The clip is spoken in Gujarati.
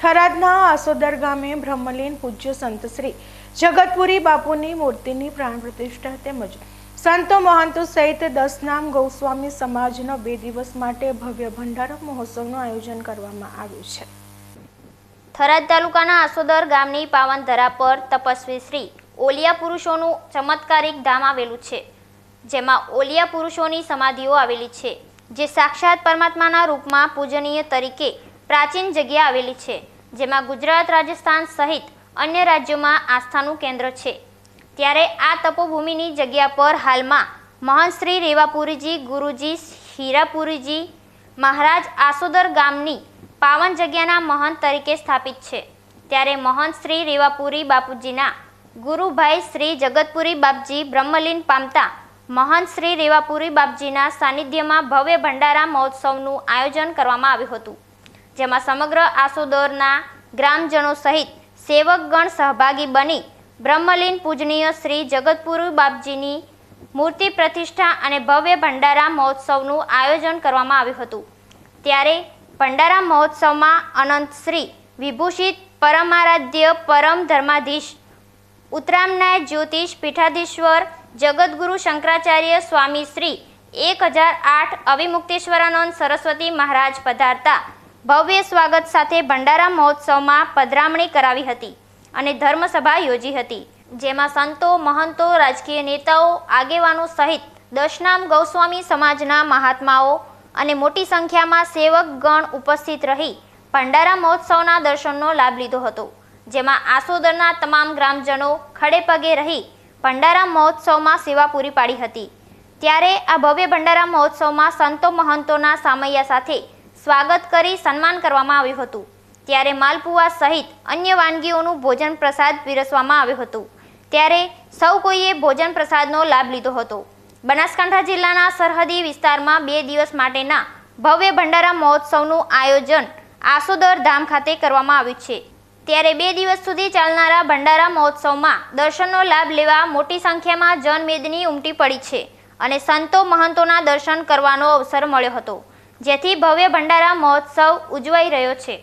થરાદના આસોદર ગામે બ્રહ્મલીન પૂજ્ય સંત શ્રી જગતપુરી બાપુની મૂર્તિની પ્રાણ પ્રતિષ્ઠા તેમજ સંતો મહંતો સહિત દસનામ ગૌસ્વામી સમાજનો બે દિવસ માટે ભવ્ય ભંડારા મહોત્સવનું આયોજન કરવામાં આવ્યું છે. થરાદ તાલુકાના આસોદર ગામની પાવન ધરા પર તપસ્વી શ્રી ઓલિયા પુરુષોનું ચમત્કારિક ધામ આવેલું છે, જેમાં ઓલિયા પુરુષોની સમાધિઓ આવેલી છે, જે સાક્ષાત પરમાત્માના રૂપમાં પૂજનીય તરીકે પ્રાચીન જગ્યા આવેલી છે, જેમાં ગુજરાત, રાજસ્થાન સહિત અન્ય રાજ્યોમાં આસ્થાનું કેન્દ્ર છે. ત્યારે આ તપોભૂમિની જગ્યા પર હાલમાં મહંત રેવાપુરીજી, ગુરુજી હીરાપુરીજી મહારાજ આસોદર ગામની પાવન જગ્યાના મહંત તરીકે સ્થાપિત છે. ત્યારે મહંત રેવાપુરી બાપુજીના ગુરુભાઈ શ્રી જગતપુરી બાપજી બ્રહ્મલીન પામતા મહંત રેવાપુરી બાપજીના સાનિધ્યમાં ભવ્ય ભંડારા મહોત્સવનું આયોજન કરવામાં આવ્યું હતું. જેમાં સમગ્ર આસુદોરના ગ્રામજનો સહિત સેવકગણ સહભાગી બની બ્રહ્મલીન પૂજનીય શ્રી જગતપુરુ બાપજીની મૂર્તિ પ્રતિષ્ઠા અને ભવ્ય ભંડારા મહોત્સવનું આયોજન કરવામાં આવ્યું હતું. ત્યારે ભંડારા મહોત્સવમાં અનંત શ્રી વિભૂષિત પરમારાધ્ય પરમ ધર્માધીશ ઉત્તરામનાય જ્યોતિષ પીઠાધીશ્વર જગદગુરુ શંકરાચાર્ય સ્વામી શ્રી એક હજાર આઠ અવિમુક્તેશ્વરાનંદ સરસ્વતી મહારાજ પધારતા ભવ્ય સ્વાગત સાથે ભંડારા મહોત્સવમાં પધરામણી કરાવી હતી અને ધર્મસભા યોજી હતી, જેમાં સંતો, મહંતો, રાજકીય નેતાઓ, આગેવાનો સહિત દશનામ ગૌસ્વામી સમાજના મહાત્માઓ અને મોટી સંખ્યામાં સેવકગણ ઉપસ્થિત રહી ભંડારા મહોત્સવના દર્શનનો લાભ લીધો હતો, જેમાં આસોદરના તમામ ગ્રામજનો ખડે પગે રહી ભંડારા મહોત્સવમાં સેવા પૂરી પાડી હતી. ત્યારે આ ભવ્ય ભંડારા મહોત્સવમાં સંતો, મહંતોના સામૈયા સાથે સ્વાગત કરી સન્માન કરવામાં આવ્યું હતું. ત્યારે માલપુઆ સહિત અન્ય વાનગીઓનું ભોજન પ્રસાદ પીરસવામાં આવ્યું હતું. ત્યારે સૌ કોઈએ ભોજન પ્રસાદનો લાભ લીધો હતો. બનાસકાંઠા જિલ્લાના સરહદી વિસ્તારમાં બે દિવસ માટેના ભવ્ય ભંડારા મહોત્સવનું આયોજન આસોદર ધામ ખાતે કરવામાં આવ્યું છે. ત્યારે બે દિવસ સુધી ચાલનારા ભંડારા મહોત્સવમાં દર્શનનો લાભ લેવા મોટી સંખ્યામાં જનમેદની ઉમટી પડી છે અને સંતો મહંતોના દર્શન કરવાનો અવસર મળ્યો હતો. જેથી ભવ્ય ભંડારા મહોત્સવ ઉજવાઈ રહ્યો છે.